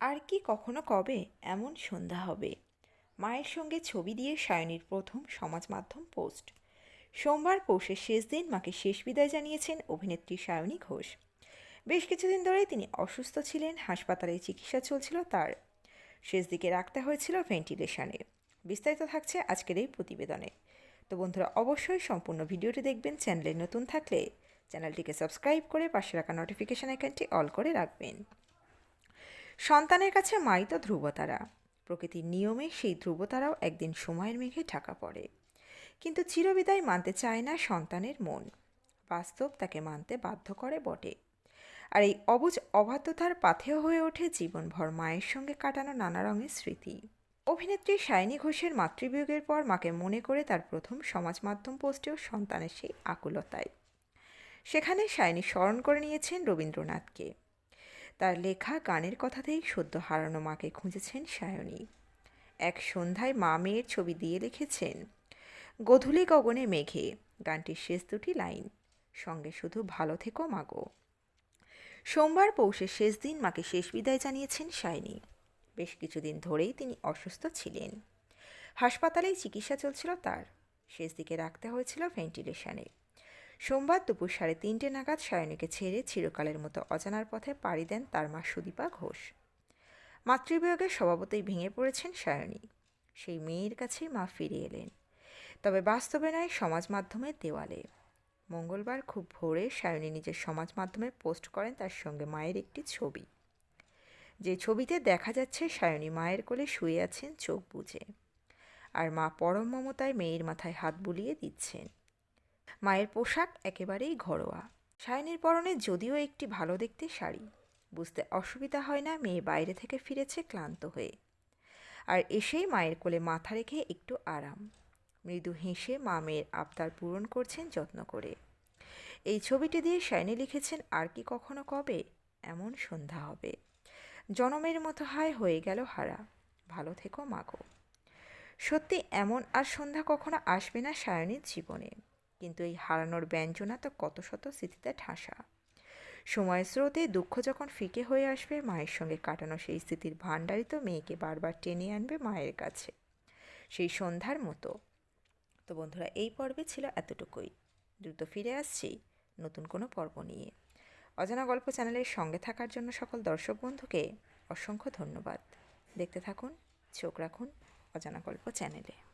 আর কি কখনো কবে এমন সন্ধ্যা হবে? মায়ের সঙ্গে ছবি দিয়ে সায়নীর প্রথম সমাজ মাধ্যম পোস্ট। সোমবার পৌষের শেষ দিন মাকে শেষ বিদায় জানিয়েছেন অভিনেত্রী সায়নী ঘোষ। বেশ কিছুদিন ধরেই তিনি অসুস্থ ছিলেন, হাসপাতালে চিকিৎসা চলছিল তার। শেষ দিকে রাখতে হয়েছিল ভেন্টিলেশনে। বিস্তারিত থাকছে আজকের এই প্রতিবেদনে। তো বন্ধুরা, অবশ্যই সম্পূর্ণ ভিডিওটি দেখবেন, চ্যানেলে নতুন থাকলে চ্যানেলটিকে সাবস্ক্রাইব করে পাশে রাখা নোটিফিকেশন আইকনটি অল করে রাখবেন। সন্তানের কাছে মাই তো ধ্রুবতারা। প্রকৃতির নিয়মে সেই ধ্রুবতারাও একদিন সময়ের মেঘে ঢাকা পড়ে। কিন্তু চিরবিদায় মানতে চায় না সন্তানের মন। বাস্তব তাকে মানতে বাধ্য করে বটে। আর এই অবুজ অবাধ্যতার পাথেয় হয়ে ওঠে জীবনভর মায়ের সঙ্গে কাটানো নানা রঙের স্মৃতি। অভিনেত্রী সায়নী ঘোষের মাতৃবিয়োগের পর মাকে মনে করে তার প্রথম সমাজ মাধ্যম পোস্টেও সন্তানের সেই আকুলতায়। সেখানে সায়নী স্মরণ করে নিয়েছেন রবীন্দ্রনাথকে। তার লেখা গানের কথাতেই সদ্য হারানো মাকে খুঁজেছেন সায়নী। এক সন্ধ্যায় মা মেয়ের ছবি দিয়ে লিখেছেন, গধূলি গগনে মেঘে, গানটির শেষ দুটি লাইন, সঙ্গে শুধু ভালো থেকো মাগো সোমবার পৌষের শেষ দিন মাকে শেষ বিদায় জানিয়েছেন সায়নী। বেশ কিছুদিন ধরেই তিনি অসুস্থ ছিলেন। হাসপাতালেই চিকিৎসা চলছিল তার। শেষ দিকে রাখতে হয়েছিল ভেন্টিলেশনে। সোমবার দুপুর সাড়ে তিনটে নাগাদ সায়নীকে ছেড়ে চিরকালের মতো অজানার পথে পাড়ি দেন তার মা সুদীপা ঘোষ। মাতৃবিয়োগে স্বভাবতই ভেঙে পড়েছেন সায়নী। সেই মেয়ের কাছেই মা ফিরে এলেন। তবে বাস্তবে নয়, সমাজ মাধ্যমের দেওয়ালে। মঙ্গলবার খুব ভোরে সায়নী নিজের সমাজ মাধ্যমে পোস্ট করেন তার সঙ্গে মায়ের একটি ছবি। যে ছবিতে দেখা যাচ্ছে, সায়নী মায়ের কোলে শুয়ে আছেন চোখ বুজে। আর মা পরম মমতায় মেয়ের মাথায় হাত বুলিয়ে দিচ্ছেন। মায়ের পোশাক একেবারেই ঘরোয়া। সায়নীর পরনে যদিও একটি ভালো দেখতে শাড়ি। বুঝতে অসুবিধা হয় না মেয়ে বাইরে থেকে ফিরেছে ক্লান্ত হয়ে। আর এসেই মায়ের কোলে মাথা রেখে একটু আরাম। মৃদু হেসে মা মেয়ের আবদার পূরণ করছেন যত্ন করে। এই ছবিটি দিয়ে শাইনি লিখেছেন, আর কি কখনো কবে? এমন সন্ধ্যা হবে। জনমের মতো হায় হয়ে গেল হারা। ভালো থেকো মাগো সত্যি এমন আর সন্ধ্যা কখনো আসবে না সায়নীর জীবনে। কিন্তু এই হারানোর ব্যঞ্জনা তো কত শত স্মৃতিতে ঠাসা। সময়ের স্রোতে দুঃখ যখন ফিকে হয়ে আসবে, মায়ের সঙ্গে কাটানো সেই স্মৃতির ভাণ্ডারই তো মেয়েকে বারবার টেনে আনবে মায়ের কাছে। সেই সন্ধ্যার মতো। তো বন্ধুরা, এই পর্বে ছিল এতটুকুই। দ্রুত ফিরে আসছি নতুন কোনো পর্ব নিয়ে। অজানা গল্প চ্যানেলের সঙ্গে থাকার জন্য সকল দর্শক বন্ধুকে অসংখ্য ধন্যবাদ। দেখতে থাকুন, চোখ রাখুন অজানা গল্প চ্যানেলে।